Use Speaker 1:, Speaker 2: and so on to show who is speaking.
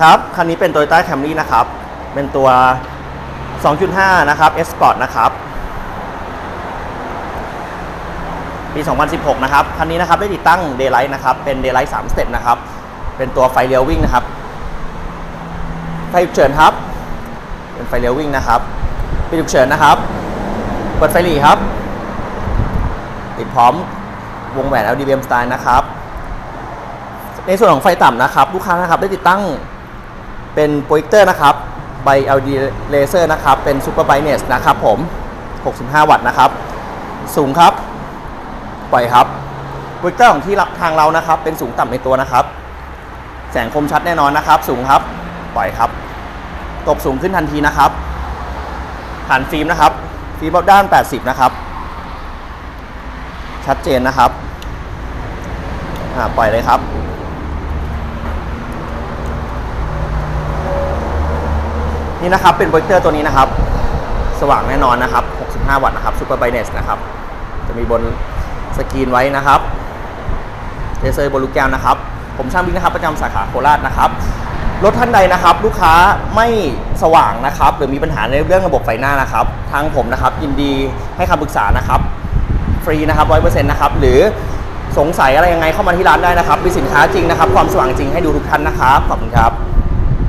Speaker 1: ครับ คันนี้เป็น Toyota Camry นะครับ เป็นตัว 2.5 นะครับ S Sport นะครับ ปี 2016 นะครับ คันนี้นะครับได้ติดตั้ง Daylight นะครับ เป็น Daylight 3 Step นะครับ เป็นตัวไฟเลี้ยววิ่งนะครับ ไฟฉุกเฉินครับ เป็นไฟเลี้ยววิ่งนะครับปิดฉุกเฉินนะครับ เปิดไฟหลีครับ ติดพร้อมวงแหวน LDBM Style นะครับในส่วนของไฟต่ำนะครับ ลูกค้านะครับได้ติดตั้ง เป็นโปรเจคเตอร์นะครับใบ LED laser นะครับ เป็น Super Brightness นะครับผม 65 วัตต์นะครับ สูงครับ ปล่อยครับโปรเจคเตอร์ของที่ทางเรานะครับ เป็นสูงต่ำในตัวนะครับ แสงคมชัดแน่นอนนะครับ สูงครับ ปล่อยครับ ตบสูงขึ้นทันทีนะครับ ผ่านฟิล์มนะครับ ฟิล์มด้าน 80 นะครับ ชัดเจนนะครับ ปล่อยเลยครับ นี่นะครับเป็นโปรเจคเตอร์ตัวนี้นะครับ สว่างแน่นอนนะครับ 65 วัตต์นะครับ Super Brightness นะครับ จะมีบนสกรีนไว้นะครับเลเซอร์บนลูกแก้วนะครับ ผมช่างบิ๊กนะครับประจำสาขาโคราชนะครับรถท่านใดนะครับ ลูกค้าไม่สว่างนะครับ หรือมีปัญหาในเรื่องระบบไฟหน้านะครับ ทางผมนะครับยินดีให้คำปรึกษานะครับ ฟรีนะครับร้อยเปอร์เซ็นต์นะครับ หรือสงสัยอะไรยังไงเข้ามาที่ร้านได้นะครับมีสินค้าจริงนะครับ ความสว่างจริงให้ดูทุกท่านนะครับขอบคุณครับ